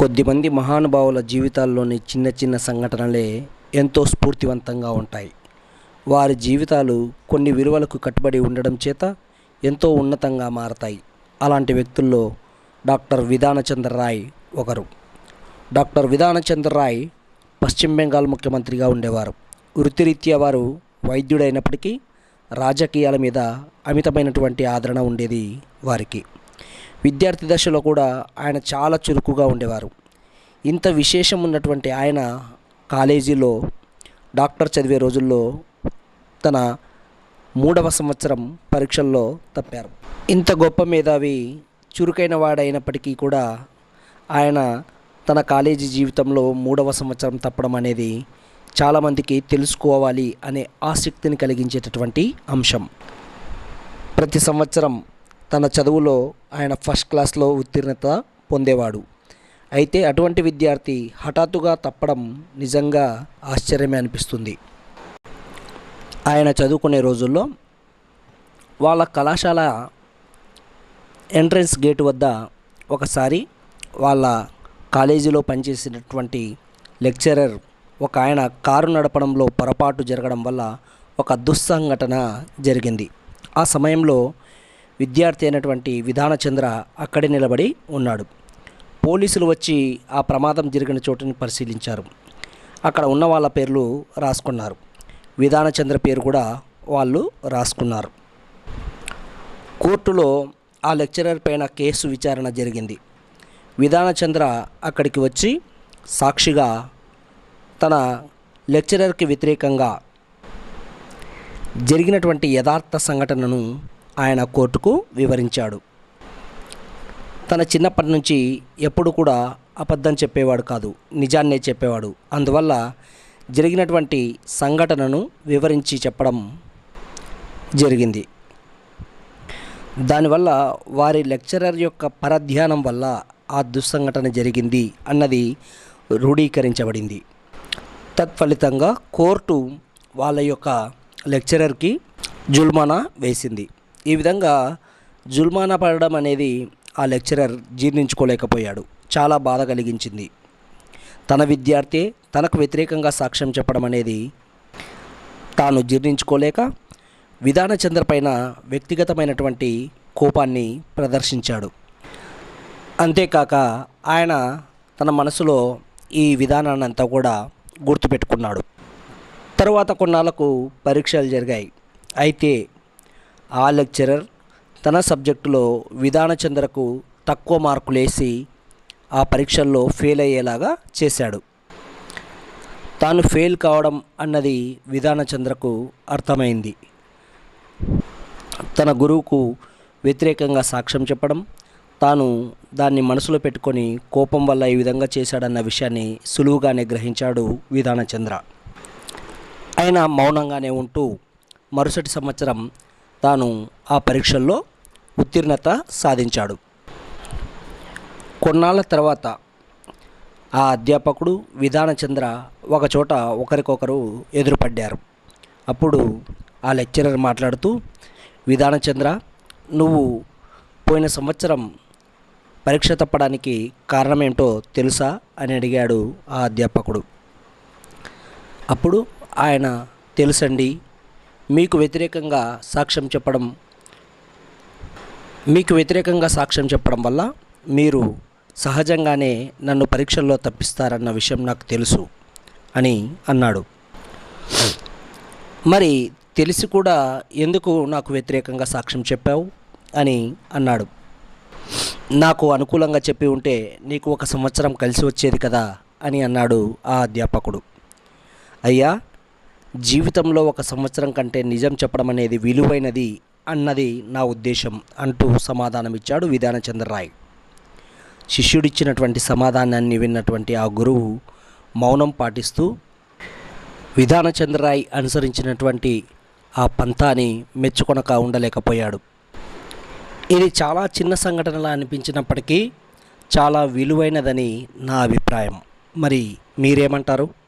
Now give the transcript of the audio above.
కొద్దిమంది మహానుభావుల జీవితాల్లోని చిన్న చిన్న సంఘటనలే ఎంతో స్ఫూర్తివంతంగా ఉంటాయి. వారి జీవితాలు కొన్ని విలువలకు కట్టుబడి ఉండడం చేత ఎంతో ఉన్నతంగా మారతాయి. అలాంటి వ్యక్తుల్లో డాక్టర్ విధానచంద్ర రాయ్ ఒకరు. డాక్టర్ విధానచంద్ర రాయ్ పశ్చిమ బెంగాల్ ముఖ్యమంత్రిగా ఉండేవారు. వృత్తిరీత్యా వారు వైద్యుడైనప్పటికీ రాజకీయాల మీద అమితమైనటువంటి ఆదరణ ఉండేది వారికి. విద్యార్థి దశలో కూడా ఆయన చాలా చురుకుగా ఉండేవారు. ఇంత విశేషం ఉన్నటువంటి ఆయన కాలేజీలో డాక్టర్ చదివే రోజుల్లో తన మూడవ సంవత్సరం పరీక్షల్లో తప్పారు. ఇంత గొప్ప మేధావి చురుకైన వాడైనప్పటికీ కూడా ఆయన తన కాలేజీ జీవితంలో మూడవ సంవత్సరం తప్పడం అనేది చాలామందికి తెలుసుకోవాలి అనే ఆసక్తిని కలిగించేటటువంటి అంశం. ప్రతి సంవత్సరం తన చదువులో ఆయన ఫస్ట్ క్లాస్లో ఉత్తీర్ణత పొందేవాడు. అయితే అటువంటి విద్యార్థి హఠాత్తుగా తప్పడం నిజంగా ఆశ్చర్యమే అనిపిస్తుంది. ఆయన చదువుకునే రోజుల్లో వాళ్ళ కళాశాల ఎంట్రన్స్ గేట్ వద్ద ఒకసారి వాళ్ళ కాలేజీలో పనిచేసినటువంటి లెక్చరర్ ఒక ఆయన కారు నడపడంలో పొరపాటు జరగడం వల్ల ఒక దుస్సంఘటన జరిగింది. ఆ సమయంలో విద్యార్థి అయినటువంటి విధానచంద్ర అక్కడే నిలబడి ఉన్నాడు. పోలీసులు వచ్చి ఆ ప్రమాదం జరిగిన చోటుని పరిశీలించారు. అక్కడ ఉన్న వాళ్ళ పేర్లు రాసుకున్నారు. విధానచంద్ర పేరు కూడా వాళ్ళు రాసుకున్నారు. కోర్టులో ఆ లెక్చరర్ పైన కేసు విచారణ జరిగింది. విధానచంద్ర అక్కడికి వచ్చి సాక్షిగా తన లెక్చరర్కి వ్యతిరేకంగా జరిగినటువంటి యథార్థ సంఘటనను ఆయన కోర్టుకు వివరించాడు. తన చిన్నప్పటి నుంచి ఎప్పుడు కూడా అబద్ధం చెప్పేవాడు కాదు నిజాన్నే చెప్పేవాడు. అందువల్ల జరిగినటువంటి సంఘటనను వివరించి చెప్పడం జరిగింది. దానివల్ల వారి లెక్చరర్ యొక్క పరధ్యానం వల్ల ఆ దుస్సంఘటన జరిగింది అన్నది రూఢీకరించబడింది తత్ఫలితంగా కోర్టు వాళ్ళ యొక్క లెక్చరర్కి జుల్మానా వేసింది. ఈ విధంగా జుల్మానా పడడం అనేది ఆ లెక్చరర్ జీర్ణించుకోలేకపోయాడు. చాలా బాధ కలిగించింది. తన విద్యార్థి తనకు వ్యతిరేకంగా సాక్ష్యం చెప్పడం అనేది తాను జీర్ణించుకోలేక విధానచంద్ర పైన వ్యక్తిగతమైనటువంటి కోపాన్ని ప్రదర్శించాడు. అంతేకాక ఆయన తన మనసులో ఈ విధానాన్ని అంతా కూడా గుర్తుపెట్టుకున్నాడు. తరువాత కొన్నాళ్ళకు పరీక్షలు జరిగాయి. అయితే ఆ లెక్చరర్ తన సబ్జెక్టులో విధాన చంద్రకు తక్కువ మార్కులేసి ఆ పరీక్షల్లో ఫెయిల్ అయ్యేలాగా చేశాడు. తాను ఫెయిల్ కావడం అన్నది విధాన చంద్రకు అర్థమైంది. తన గురువుకు వ్యతిరేకంగా సాక్ష్యం చెప్పడం తాను దాన్ని మనసులో పెట్టుకొని కోపం వల్ల ఈ విధంగా చేశాడన్న విషయాన్ని సులువుగానే గ్రహించాడు విధానచంద్ర ఆయన మౌనంగానే ఉంటూ మరుసటి సంవత్సరం తాను ఆ పరీక్షల్లో ఉత్తీర్ణత సాధించాడు. కొన్నాళ్ళ తర్వాత ఆ అధ్యాపకుడు విధానచంద్ర ఒకచోట ఒకరికొకరు ఎదురుపడ్డారు. అప్పుడు ఆ లెక్చరర్ మాట్లాడుతూ విధానచంద్ర నువ్వు పోయిన సంవత్సరం పరీక్ష తప్పడానికి కారణమేంటో తెలుసా? అని అడిగాడు ఆ అధ్యాపకుడు. అప్పుడు ఆయన తెలుసండి మీకు వ్యతిరేకంగా సాక్ష్యం చెప్పడం మీకు వ్యతిరేకంగా సాక్ష్యం చెప్పడం వల్ల మీరు సహజంగానే నన్ను పరీక్షల్లో తప్పిస్తారన్న విషయం నాకు తెలుసు అని అన్నాడు. మరి తెలిసి కూడా ఎందుకు నాకు వ్యతిరేకంగా సాక్ష్యం చెప్పావు అని అన్నాడు. నాకు అనుకూలంగా చెప్పి ఉంటే నీకు ఒక సంవత్సరం కలిసి వచ్చేది కదా అని అన్నాడు ఆ అధ్యాపకుడు. అయ్యా జీవితంలో ఒక సంవత్సరం కంటే నిజం చెప్పడం అనేది విలువైనది అన్నది నా ఉద్దేశం అంటూ సమాధానమిచ్చాడు విధానచంద్రరాయ్. శిష్యుడిచ్చినటువంటి సమాధానాన్ని విన్నటువంటి ఆ గురువు మౌనం పాటిస్తూ విధానచంద్రరాయ్ అనుసరించినటువంటి ఆ పంతాని మెచ్చుకొనక ఉండలేకపోయాడు. ఇది చాలా చిన్న సంఘటనలా అనిపించినప్పటికీ చాలా విలువైనదని నా అభిప్రాయం. మరి మీరేమంటారు?